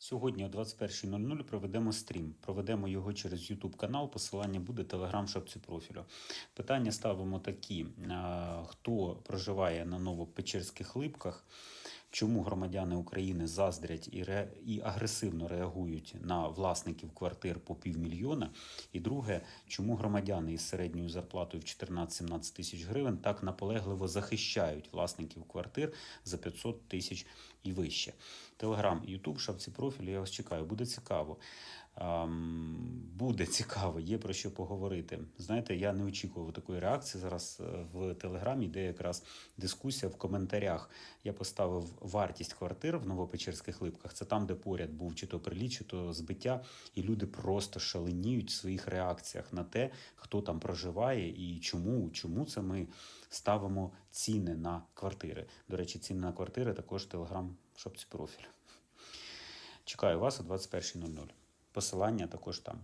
Сьогодні о 21.00 проведемо стрім. Проведемо його через YouTube канал. Посилання буде телеграм шапці профілю. Питання ставимо такі: хто проживає на Новопечерських липках? Чому громадяни України заздрять і, ре... і агресивно реагують на власників квартир по півмільйона? І друге, чому громадяни із середньою зарплатою в 14-17 тисяч гривень так наполегливо захищають власників квартир за 500 тисяч і вище? Телеграм, Ютуб, шапці профілю, я вас чекаю. Буде цікаво. Ам, буде цікаво, є про що поговорити. Знаєте, я не очікував такої реакції. Зараз е, в Телеграмі йде якраз дискусія в коментарях. Я поставив вартість квартир в Новопечерських липках. Це там, де поряд був чи то приліт, чи то збиття, і люди просто шаленіють в своїх реакціях на те, хто там проживає і чому, чому це ми ставимо ціни на квартири. До речі, ціни на квартири також Телеграм шапці профіль. Чекаю вас о 21.00. Посилання також там.